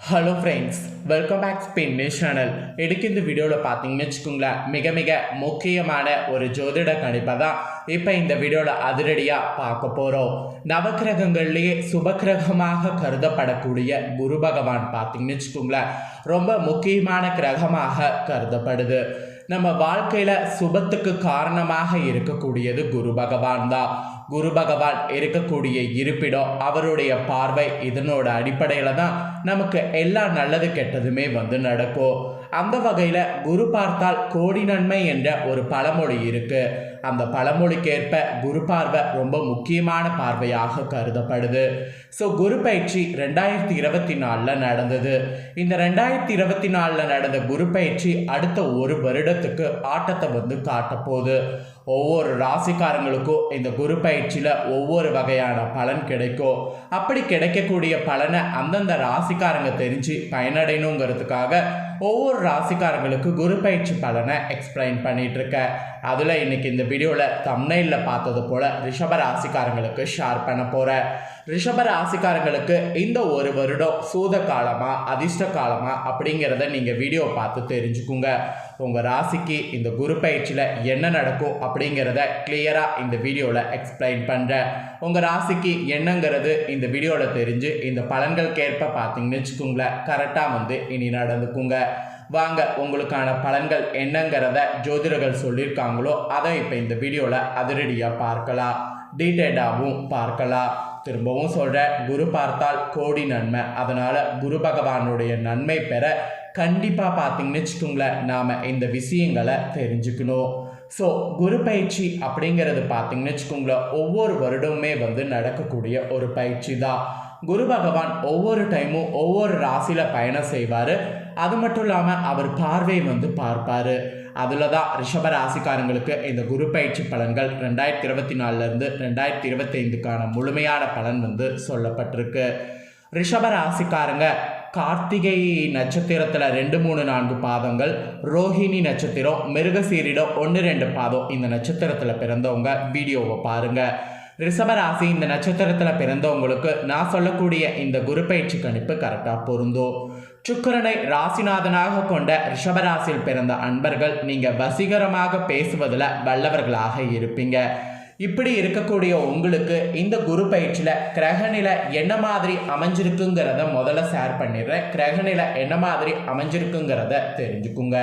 Hello friends welcome back spin channel எடுக்க இந்த வீடியோவில் பார்த்தீங்கன்னு வச்சுக்கோங்களேன் மிக மிக முக்கியமான ஒரு ஜோதிட கணிப்பை தான் இப்போ இந்த வீடியோவில் அதிரடியாக பார்க்க போகிறோம் நவக்கிரகங்கள்லேயே சுபக்கிரகமாக கருதப்படக்கூடிய குரு பகவான் பார்த்தீங்கன்னு வச்சுக்கோங்களேன் ரொம்ப முக்கியமான கிரகமாக கருதப்படுது. நம்ம வாழ்க்கையில் சுபத்துக்கு காரணமாக இருக்கக்கூடியது குரு பகவான் தான். குரு பகவான் இருக்கக்கூடிய இருப்பிடம் அவருடைய பார்வை இதனோட அடிப்படையில் தான் நமக்கு எல்லா நல்லது கெட்டதுமே வந்து நடக்கும். அந்த வகையில் குரு பார்த்தால் கோடி நன்மை என்ற ஒரு பழமொழி இருக்குது அந்த பழமொழிக்கேற்ப குரு பார்வை ரொம்ப முக்கியமான பார்வையாக கருதப்படுது. ஸோ குரு பயிற்சி ரெண்டாயிரத்தி இருபத்தி நாலில் நடந்தது. இந்த ரெண்டாயிரத்தி இருபத்தி நாலில் நடந்த குரு பயிற்சி அடுத்த ஒரு வருடத்துக்கு ஆட்டத்தை வந்து காட்டப்போகுது ஒவ்வொரு ராசிக்காரங்களுக்கும் இந்த குரு பயிற்சியில் ஒவ்வொரு வகையான பலன் கிடைக்கும். அப்படி கிடைக்கக்கூடிய பலனை அந்தந்த ராசிக்காரங்க தெரிஞ்சு பயனடையணுங்கிறதுக்காக ஒவ்வொரு ராசிக்காரங்களுக்கு குரு பயிற்சி பலனை எக்ஸ்பிளைன் பண்ணிகிட்ருக்கேன் இருக்கேன் அதில் இன்னைக்கு இந்த வீடியோவில் தம்னையில் பார்த்தது போல் ரிஷப ராசிக்காரங்களுக்கு ஷேர் பண்ண போகிறேன் ரிஷப ராசிக்காரங்களுக்கு இந்த ஒரு வருடம் சூத காலமா அதிர்ஷ்ட காலமா அப்படிங்கிறத நீங்கள் வீடியோ பார்த்து தெரிஞ்சுக்குங்க. உங்கள் ராசிக்கு இந்த குரு பயிற்சியில் என்ன நடக்கும் அப்படிங்கிறத கிளியராக இந்த வீடியோவில் எக்ஸ்பிளைன் பண்ணுறேன் உங்கள் ராசிக்கு என்னங்கிறது இந்த வீடியோவில் தெரிஞ்சு இந்த பலன்களுக்கேற்ப பார்த்தீங்கன்னு வச்சுக்கோங்களேன் கரெக்டாக வந்து இனி நடந்துக்குங்க. வாங்க உங்களுக்கான பலன்கள் என்னங்கிறத ஜோதிடர்கள் சொல்லியிருக்காங்களோ அதை இப்போ இந்த வீடியோவில் அதிரடியாக பார்க்கலாம். டீட்டெயில்டாகவும் பார்க்கலாம். திரும்பவும் சொல்கிறேன் குரு பார்த்தால் கோடி நன்மை. அதனால் குரு பகவானுடைய நன்மை பெற கண்டிப்பாக பார்த்தீங்கன்னு வச்சுக்கோங்களேன் நாம் இந்த விஷயங்களை தெரிஞ்சுக்கணும். ஸோ குரு பயிற்சி அப்படிங்கிறது பார்த்தீங்கன்னு வச்சுக்கோங்களேன் ஒவ்வொரு வருடமுமே வந்து நடக்கக்கூடிய ஒரு பயிற்சி தான். குரு பகவான் ஒவ்வொரு டைமும் ஒவ்வொரு ராசியில் பயணம் செய்வார். அது மட்டும் இல்லாமல் அவர் பார்வை வந்து பார்ப்பார். அதில் தான் ரிஷப ராசிக்காரங்களுக்கு இந்த குரு பயிற்சி பலன்கள் ரெண்டாயிரத்தி இருபத்தி நாலுலேருந்து ரெண்டாயிரத்தி இருபத்தைந்துக்கான முழுமையான பலன் வந்து சொல்லப்பட்டிருக்கு. ரிஷப ராசிக்காரங்க கார்த்திகை நட்சத்திரத்தில் ரெண்டு மூணு நான்கு பாதங்கள் ரோஹிணி நட்சத்திரம் மிருகசீரிடம் ஒன்று ரெண்டு பாதம் இந்த நட்சத்திரத்தில் பிறந்தவங்க. வீடியோவை பாருங்கள் ரிஷபராசி இந்த நட்சத்திரத்தில் பிறந்தவங்களுக்கு நான் சொல்லக்கூடிய இந்த குரு பயிற்சி கணிப்பு கரெக்டாக பொருந்தும். சுக்கரனை ராசிநாதனாக கொண்ட ரிஷபராசியில் பிறந்த அன்பர்கள் நீங்கள் வசீகரமாக பேசுவதில் வல்லவர்களாக இருப்பீங்க. இப்படி இருக்கக்கூடிய உங்களுக்கு இந்த குரு பயிற்சியில் கிரகநிலை என்ன மாதிரி அமைஞ்சிருக்குங்கிறத முதல்ல ஷேர் பண்ணிடுறேன். கிரகநிலை என்ன மாதிரி அமைஞ்சிருக்குங்கிறத தெரிஞ்சுக்குங்க.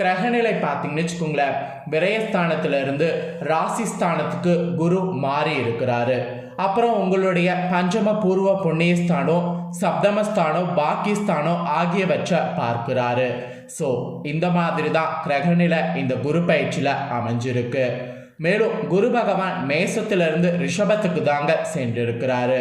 கிரகநிலை பார்த்தீங்கன்னு வச்சுக்கோங்களேன் விரயஸ்தானத்திலிருந்து ராசிஸ்தானத்துக்கு குரு மாறி இருக்கிறாரு. அப்புறம் உங்களுடைய பஞ்சம பூர்வ புண்ணியஸ்தானம் சப்தமஸ்தானம் பாக்கியஸ்தானம் ஆகியவற்றை பார்க்கிறாரு. ஸோ இந்த மாதிரி தான் கிரகநிலை இந்த குரு பயிற்சியில் அமைஞ்சிருக்கு. மேலும் குரு பகவான் மேசத்திலிருந்து ரிஷபத்துக்கு தாங்க சென்றிருக்கிறாரு.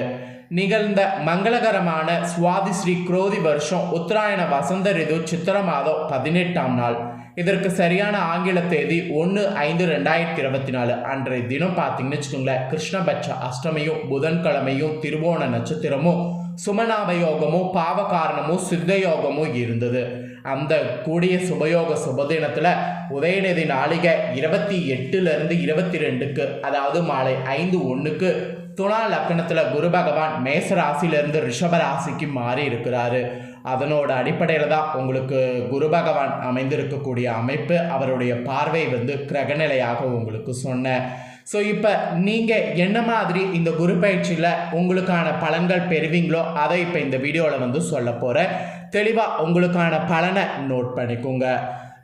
நிகழ்ந்த மங்களகரமான சுவாதி ஸ்ரீ குரோதி வருஷம் உத்தராயண வசந்த ரிது சித்திர மாதம் பதினெட்டாம் நாள். இதற்கு சரியான ஆங்கில தேதி ஒன்று ஐந்து ரெண்டாயிரத்தி இருபத்தி நாலு அன்றைய தினம் பார்த்தீங்கன்னு வச்சுக்கோங்களேன். கிருஷ்ணபட்ச அஷ்டமியும் புதன்கிழமையும் திருவோண நட்சத்திரமும் சுமநாப யோகமும் பாவகாரணமும் சித்த யோகமும் இருந்தது. அந்த கூடிய சுபயோக சுபதினத்தில் உதயநிதி நாளிகை இருபத்தி எட்டுலேருந்து இருபத்தி ரெண்டுக்கு அதாவது மாலை ஐந்து ஒன்றுக்கு துணா லக்கணத்தில் குரு பகவான் மேச ராசியிலிருந்து ரிஷப ராசிக்கு மாறி இருக்கிறாரு அதனோட அடிப்படையில் தான் உங்களுக்கு குரு பகவான் அமைந்திருக்கக்கூடிய அமைப்பு அவருடைய பார்வை வந்து கிரகநிலையாக உங்களுக்கு சொன்னேன் ஸோ இப்போ நீங்கள் என்ன மாதிரி இந்த குரு பயிற்சியில் உங்களுக்கான பலன்கள் பெறுவீங்களோ அதை இப்போ இந்த வீடியோவில் வந்து சொல்ல போகிறேன் தெளிவாக உங்களுக்கான பலனை நோட் பண்ணிக்கோங்க.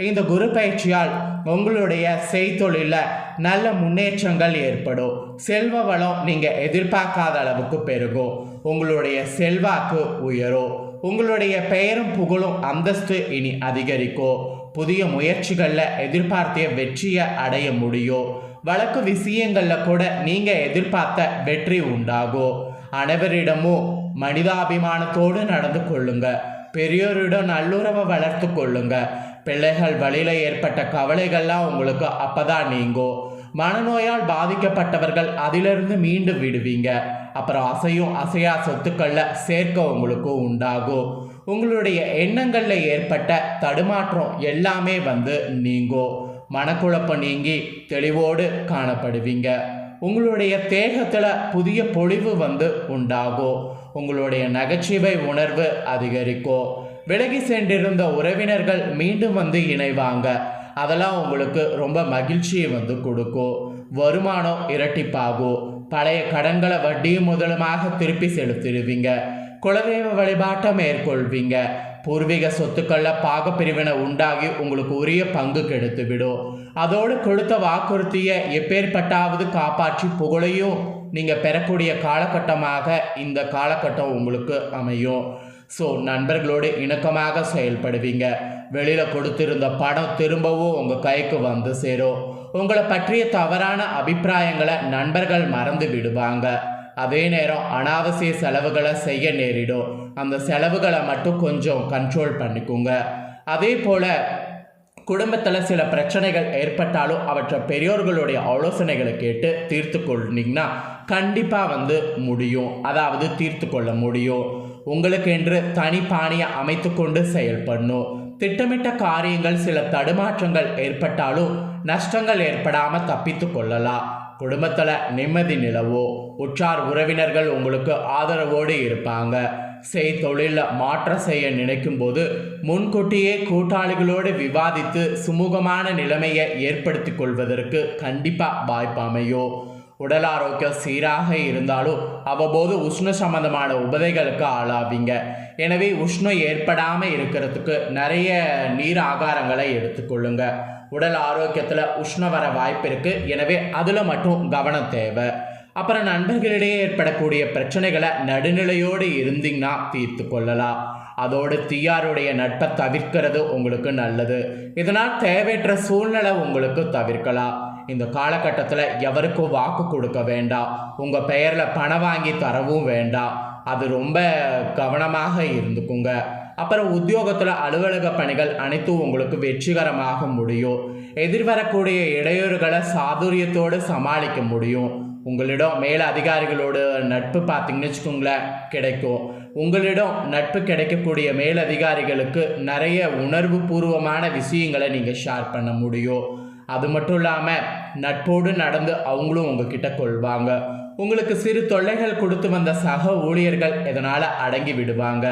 இந்த குரு பயிற்சியால் உங்களுடைய செய்தொழிலில் நல்ல முன்னேற்றங்கள் ஏற்படும். செல்வ வளம் நீங்கள் எதிர்பார்க்காத அளவுக்கு பெருகும். உங்களுடைய செல்வாக்கு உயரும். உங்களுடைய பெயரும் புகழும் அந்தஸ்து இனி அதிகரிக்கும் புதிய முயற்சிகளில் எதிர்பார்த்திய வெற்றியை அடைய முடியும் வழக்கு விஷயங்களில் கூட நீங்கள் எதிர்பார்த்த வெற்றி உண்டாகும் அனைவரிடமும் மனிதாபிமானத்தோடு நடந்து கொள்ளுங்க. பெரியோரிடம் நல்லுறவை வளர்த்து கொள்ளுங்க. பிள்ளைகள் வழியில் ஏற்பட்ட கவலைகள்லாம் உங்களுக்கு அப்பதான் நீங்கும் மனநோயால் பாதிக்கப்பட்டவர்கள் அதிலிருந்து மீண்டு விடுவீங்க. அப்புறம் அசையும் அசையா சொத்துக்களில் சேர்க்க உங்களுக்கும் உண்டாகும். உங்களுடைய எண்ணங்களில் ஏற்பட்ட தடுமாற்றம் எல்லாமே வந்து நீங்கும். மனக்குழப்பம் நீங்கி தெளிவோடு காணப்படுவீங்க. உங்களுடைய தேகத்தில் புதிய பொழிவு வந்து உண்டாகும். உங்களுடைய நகைச்சுவை உணர்வு அதிகரிக்கும். விலகி சென்றிருந்த உறவினர்கள் மீண்டும் வந்து இணைவாங்க. அதெல்லாம் உங்களுக்கு ரொம்ப மகிழ்ச்சியை வந்து கொடுக்கும். வருமானம் இரட்டிப்பாகும். பழைய கடன்களை வட்டியும் முதலுமாக திருப்பி செலுத்திடுவீங்க. குலதெய்வ வழிபாட்டை மேற்கொள்வீங்க. பூர்வீக சொத்துக்களில் பாகப்பிரிவினை உண்டாகி உங்களுக்கு உரிய பங்கு கெடுத்து விடும் அதோடு கொடுத்த வாக்குறுதியை எப்பேற்பட்டாவது காப்பாற்றி புகழையும் நீங்கள் பெறக்கூடிய காலகட்டமாக இந்த காலகட்டம் உங்களுக்கு அமையும். ஸோ நண்பர்களோடு இணக்கமாக செயல்படுவீங்க. வெளியில் கொடுத்திருந்த பணம் திரும்பவும் உங்கள் கைக்கு வந்து சேரும். உங்களை பற்றிய தவறான அபிப்பிராயங்களை நண்பர்கள் மறந்து விடுவாங்க. அதே நேரம் அனாவசிய செலவுகளை செய்ய நேரிடும். அந்த செலவுகளை மட்டும் கொஞ்சம் கண்ட்ரோல் பண்ணிக்கோங்க. அதே போல் குடும்பத்தில் சில பிரச்சனைகள் ஏற்பட்டாலும் அவற்றை பெரியோர்களுடைய ஆலோசனைகளை கேட்டு தீர்த்து கொண்டீங்கன்னா கண்டிப்பாக வந்து முடியும். அதாவது தீர்த்து கொள்ள முடியும். உங்களுக்கு என்று தனி பாணியை அமைத்து கொண்டு செயல்படணும். திட்டமிட்ட காரியங்கள் சில தடுமாற்றங்கள் ஏற்பட்டாலும் நஷ்டங்கள் ஏற்படாமல் தப்பித்து கொள்ளலாம். குடும்பத்தில் நிம்மதி நிலவோ உற்றார் உறவினர்கள் உங்களுக்கு ஆதரவோடு இருப்பாங்க. செய் தொழிலில் மாற்றம் செய்ய நினைக்கும் போது முன்கூட்டியே கூட்டாளிகளோடு விவாதித்து சுமூகமான நிலைமையை ஏற்படுத்தி கொள்வதற்கு கண்டிப்பாக வாய்ப்பு அமையும். உடல் ஆரோக்கியம் சீராக இருந்தாலும் அவ்வப்போது உஷ்ண சம்பந்தமான உபதைகளுக்கு ஆளாவீங்க. எனவே உஷ்ணம் ஏற்படாமல் இருக்கிறதுக்கு நிறைய நீர் ஆகாரங்களை எடுத்துக்கொள்ளுங்க உடல் ஆரோக்கியத்தில் உஷ்ணம் வர வாய்ப்பு இருக்குது எனவே அதில் மட்டும் கவனம் தேவை. அப்புறம் நண்பர்களிடையே ஏற்படக்கூடிய பிரச்சனைகளை நடுநிலையோடு இருந்தீங்கன்னா தீர்த்து கொள்ளலாம். அதோடு தீயாருடைய நட்பை தவிர்க்கிறது உங்களுக்கு நல்லது. இதனால் தேவையற்ற சூழ்நிலை உங்களுக்கு தவிர்க்கலாம். இந்த காலகட்டத்தில் எவருக்கும் வாக்கு கொடுக்க வேண்டாம் உங்கள் பெயரில் பணம் வாங்கி தரவும் வேண்டாம் அது ரொம்ப கவனமாக இருந்துக்குங்க. அப்புறம் உத்தியோகத்தில் அலுவலக பணிகள் அனைத்தும் உங்களுக்கு வெற்றிகரமாக முடியும். எதிர்வரக்கூடிய இடையூறுகளை சாதுரியத்தோடு சமாளிக்க முடியும். உங்களிடம் மேல அதிகாரிகளோட நட்பு பார்த்தீங்கன்னு வச்சுக்கோங்களேன் கிடைக்கும். உங்களிடம் நட்பு கிடைக்கக்கூடிய மேலதிகாரிகளுக்கு நிறைய உணர்வு பூர்வமான விஷயங்களை நீங்கள் ஷேர் பண்ண முடியும். அது மட்டும் இல்லாமல் நட்போடு நடந்து அவங்களும் உங்ககிட்ட கொள்வாங்க. உங்களுக்கு சிறு தொல்லைகள் கொடுத்து வந்த சக ஊழியர்கள் இதனால் அடங்கி விடுவாங்க.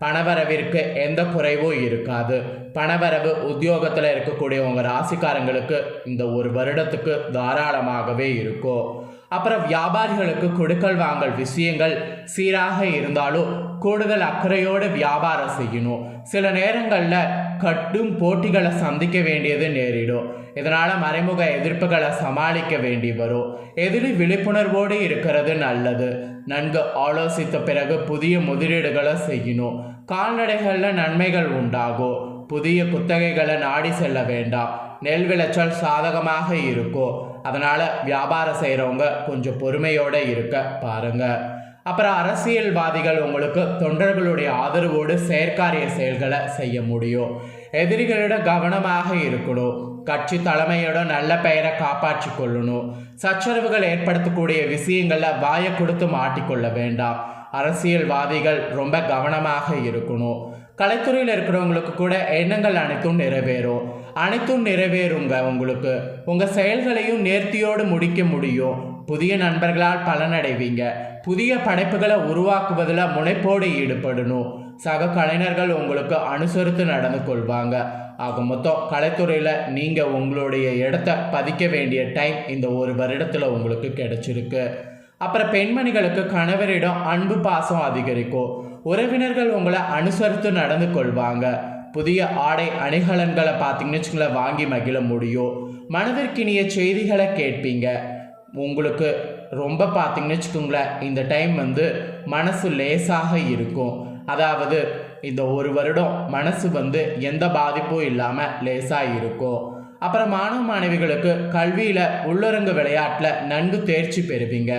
பணவரவிற்கு எந்த குறைவும் இருக்காது. பணவரவு உத்தியோகத்தில் இருக்கக்கூடிய உங்கள் ராசிக்காரங்களுக்கு இந்த ஒரு வருடத்துக்கு தாராளமாகவே இருக்கும் அப்புறம் வியாபாரிகளுக்கு கொடுக்கல் வாங்கல் விஷயங்கள் சீராக இருந்தாலும் கூடுதல் அக்கறையோடு வியாபாரம் செய்யணும். சில நேரங்களில் கட்டும் போட்டிகளை சந்திக்க வேண்டியது நேரிடும். இதனால் மறைமுக எதிர்ப்புகளை சமாளிக்க வேண்டி வரும். எதிரி விழிப்புணர்வோடு இருக்கிறது நல்லது. நன்கு ஆலோசித்த பிறகு புதிய முதலீடுகளை செய்யணும். கால்நடைகளில் நன்மைகள் உண்டாகும். புதிய குத்தகைகளை நாடி செல்ல வேண்டாம். நெல் விளைச்சல் சாதகமாக இருக்கும். அதனால் வியாபாரம் செய்கிறவங்க கொஞ்சம் பொறுமையோடு இருக்க பாருங்கள் அப்புறம் அரசியல்வாதிகள் உங்களுக்கு தொண்டர்களுடைய ஆதரவோடு செயற்காரிய செயல்களை செய்ய முடியும். எதிரிகளிடம் கவனமாக இருக்கணும். கட்சி தலைமையோட நல்ல பெயரை காப்பாற்றி கொள்ளணும். சச்சரவுகள் ஏற்படுத்தக்கூடிய விஷயங்களில் வாயை கொடுத்து மாட்டிக்கொள்ள வேண்டாம். அரசியல்வாதிகள் ரொம்ப கவனமாக இருக்கணும். கலைத்துறையில் இருக்கிறவங்களுக்கு கூட எண்ணங்கள் அனைத்தும் நிறைவேறும். அனைத்தும் நிறைவேறுங்க உங்களுக்கு. உங்கள் செயல்களையும் நேர்த்தியோடு முடிக்க முடியும். புதிய நண்பர்களால் பலனடைவீங்க. புதிய படைப்புகளை உருவாக்குவதில் முனைப்போடு ஈடுபடணும். சக கலைஞர்கள் உங்களுக்கு அனுசரித்து நடந்து கொள்வாங்க. ஆக மொத்தம் கலைத்துறையில் நீங்கள் உங்களுடைய இடத்த பதிக்க வேண்டிய டைம் இந்த ஒரு வருடத்தில் உங்களுக்கு கிடைச்சிருக்கு. அப்புறம் பெண்மணிகளுக்கு கணவரிடம் அன்பு பாசம் அதிகரிக்கும். உறவினர்கள் உங்களை அனுசரித்து நடந்து கொள்வாங்க. புதிய ஆடை அணிகலன்களை பார்த்தீங்கன்னு வச்சுங்களேன் வாங்கி மகிழ முடியும். மனதிற்கினிய செய்திகளை கேட்பீங்க. உங்களுக்கு ரொம்ப பார்த்தீங்கன்னு வச்சுக்கோங்களேன் இந்த டைம் வந்து மனசு லேசாக இருக்கும். அதாவது இந்த ஒரு வருடம் மனசு வந்து எந்த பாதிப்பும் இல்லாமல் லேசாக இருக்கும். அப்புறம் மாணவ மாணவிகளுக்கு கல்வியில் உள்ளரங்கு விளையாட்டில் நன்கு தேர்ச்சி பெறுவீங்க.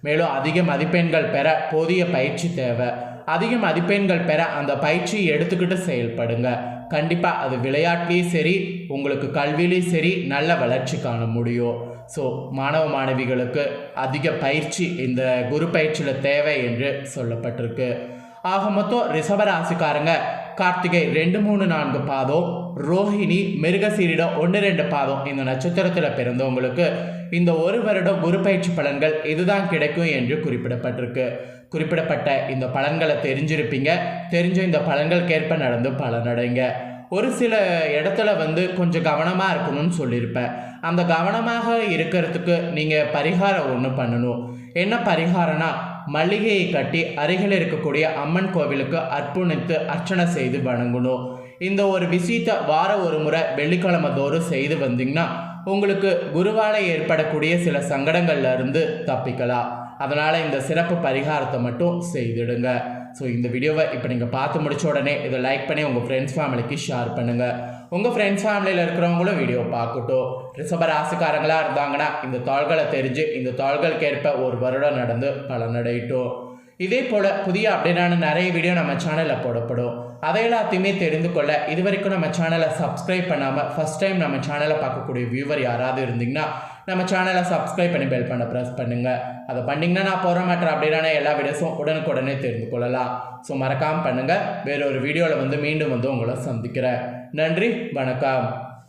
மேலும் அதிக மதிப்பெண்கள் பெற போதிய பயிற்சி தேவை. அதிக மதிப்பெண்கள் பெற அந்த பயிற்சியை எடுத்துக்கிட்டு செயல்படுங்க. கண்டிப்பாக அது விளையாட்லேயும் சரி உங்களுக்கு கல்வியிலையும் சரி நல்ல வளர்ச்சி காண முடியும். ஸோ மாணவ மாணவிகளுக்கு அதிக பயிற்சி இந்த குரு பயிற்சியில் தேவை என்று சொல்லப்பட்டிருக்கு. ஆக மொத்தம் ரிஷபராசிக்காரங்க கார்த்திகை ரெண்டு மூணு நான்கு பாதம் ரோஹிணி மிருகசீரிடம் ஒன்று ரெண்டு பாதம் இந்த நட்சத்திரத்தில் பிறந்தவங்களுக்கு இந்த ஒரு வருடம் குரு பயிற்சி பலன்கள் இதுதான் கிடைக்கும் என்று குறிப்பிடப்பட்டிருக்கு. குறிப்பிடப்பட்ட இந்த பலன்களை தெரிஞ்சிருப்பீங்க. தெரிஞ்ச இந்த பலன்களுக்கேற்ப நடந்து பலனடைங்க. ஒரு சில இடத்துல வந்து கொஞ்சம் கவனமாக இருக்கணும்னு சொல்லியிருப்பேன் அந்த கவனமாக இருக்கிறதுக்கு நீங்கள் பரிகாரம் ஒன்று பண்ணணும். என்ன பரிகாரம்னா மல்லிகையை கட்டி அருகில் இருக்கக்கூடிய அம்மன் கோவிலுக்கு அர்ப்பணித்து அர்ச்சனை செய்து வணங்கணும். இந்த ஒரு விஷயத்தை வாரம் ஒரு முறை வெள்ளிக்கிழமை தோறும் செய்து வந்தீங்கன்னா உங்களுக்கு குருவால் ஏற்படக்கூடிய சில சங்கடங்கள்ல இருந்து தப்பிக்கலாம். அதனால் இந்த சிறப்பு பரிகாரத்தை மட்டும் செய்திடுங்க. ஸோ இந்த வீடியோவை இப்போ நீங்கள் பார்த்து முடிச்ச உடனே இதை லைக் பண்ணி உங்கள் ஃப்ரெண்ட்ஸ் ஃபேமிலிக்கு ஷேர் பண்ணுங்கள் உங்கள் ஃப்ரெண்ட்ஸ் ஃபேமிலியில் இருக்கிறவங்களும் வீடியோ பார்க்கட்டும். ரிஷப ராசிக்காரங்களாக இருந்தாங்கன்னா இந்த தாள்களை தெரிஞ்சு இந்த தாள்களுக்கு ஏற்ப ஒரு வருடம் நடந்து பலனடையட்டும். இதே போல் புதிய அப்டேட்டான நிறைய வீடியோ நம்ம சேனலில் போடப்படும். அதை எல்லாத்தையுமே தெரிந்து கொள்ள இது வரைக்கும் நம்ம சேனலை சப்ஸ்கிரைப் பண்ணாமல் ஃபஸ்ட் டைம் நம்ம சேனலை பார்க்கக்கூடிய வியூவர் யாராவது இருந்தீங்கன்னா நம்ம சேனலை சப்ஸ்கிரைப் பண்ணி பெல் பண்ண ப்ரெஸ் பண்ணுங்கள் அதை பண்ணிங்கன்னா நான் போகிற மற்ற அப்டேட்டான எல்லா வீடியோஸும் உடனுக்குடனே தெரிந்து கொள்ளலாம். ஸோ மறக்காமல் பண்ணுங்கள் வேறொரு வீடியோவில் வந்து மீண்டும் வந்து உங்களை சந்திக்கிறேன். நன்றி வணக்கம்.